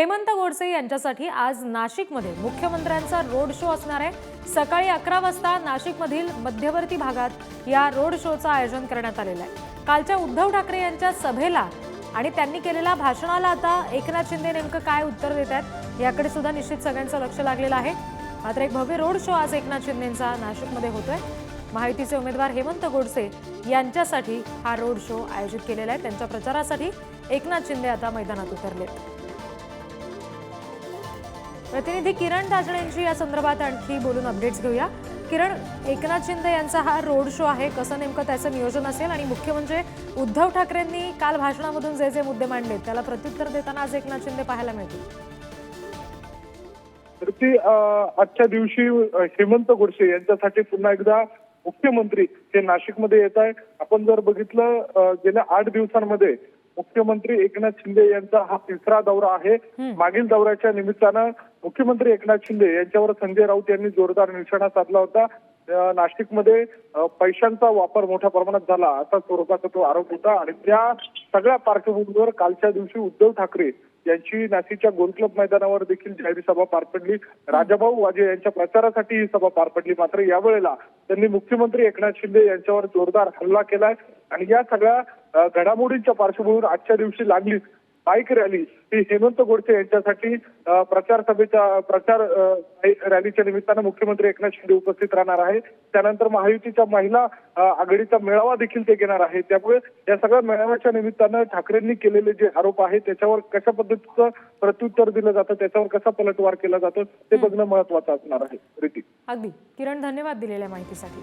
हेमंत गोडसे यांच्यासाठी आज नाशिकमध्ये मुख्यमंत्र्यांचा रोड शो असणार आहे. सकाळी अकरा वाजता नाशिकमधील मध्यवर्ती भागात या रोड शोचं आयोजन करण्यात आलेलं आहे. कालच्या उद्धव ठाकरे यांच्या सभेला आणि त्यांनी केलेल्या भाषणाला आता एकनाथ शिंदे नेमकं काय उत्तर देत आहेत याकडे सुद्धा निश्चित सगळ्यांचं लक्ष लागलेलं आहे. मात्र एक भव्य रोड शो आज एकनाथ शिंदेचा नाशिकमध्ये होतोय. महायुतीचे उमेदवार हेमंत गोडसे यांच्यासाठी हा रोड शो आयोजित केलेला आहे. त्यांच्या प्रचारासाठी एकनाथ शिंदे आता मैदानात उतरलेत. प्रतिनिधी किरण दाजणेंची या संदर्भात आणखी बोलून अपडेट्स घेऊया. किरण एकनाथ शिंदे यांचा हा रोड शो आहे. कसं नेमकं त्याचं नियोजन असेल? आणि मुख्य म्हणजे उद्धव ठाकरेंनी काल भाषणामधून जे जे मुद्दे मांडले त्याला प्रत्युत्तर देताना आज एकनाथ शिंदे पाहायला मिळतील. तर ती आजच्या दिवशी हेमंत गोडसे यांच्यासाठी पुन्हा एकदा मुख्यमंत्री हे नाशिकमध्ये येत आहे आपण जर बघितलं गेल्या आठ दिवसांमध्ये मुख्यमंत्री एकनाथ शिंदे यांचा हा तिसरा दौरा आहे. मागील दौऱ्याच्या निमित्तानं मुख्यमंत्री एकनाथ शिंदे यांच्यावर संजय राऊत यांनी जोरदार निशाणा साधला होता. नाशिकमध्ये पैशांचा वापर मोठ्या प्रमाणात झाला. असा स्वरूपाचा तो आरोप होता. आणि त्या सगळ्या पार्श्वभूमीवर कालच्या दिवशी उद्धव ठाकरे यांची नाशिकच्या गोल क्लब मैदानावर देखील जाहीर सभा पार पडली. राजाभाऊ वाजे यांच्या प्रचारासाठी ही सभा पार पडली. मात्र यावेळेला त्यांनी मुख्यमंत्री एकनाथ शिंदे यांच्यावर जोरदार हल्ला केलाय. आणि या सगळ्या घडामोडींच्या पार्श्वभूमीवर आजच्या दिवशी लागली बाईक रॅली ही हेमंत गोडसे यांच्यासाठी प्रचार सभेच्या प्रचार रॅलीच्या निमित्तानं मुख्यमंत्री एकनाथ शिंदे उपस्थित राहणार आहे. त्यानंतर महायुतीच्या महिला आघाडीचा मेळावा देखील ते घेणार आहे. त्यामुळे या सगळ्या मेळाव्याच्या निमित्तानं ठाकरेंनी केलेले जे आरोप आहेत त्याच्यावर कशा पद्धतीचं प्रत्युत्तर दिलं जातं त्याच्यावर कसा पलटवार केला जातो ते बघणं महत्वाचं असणार आहे. रीती अगदी. किरण धन्यवाद दिलेल्या माहितीसाठी.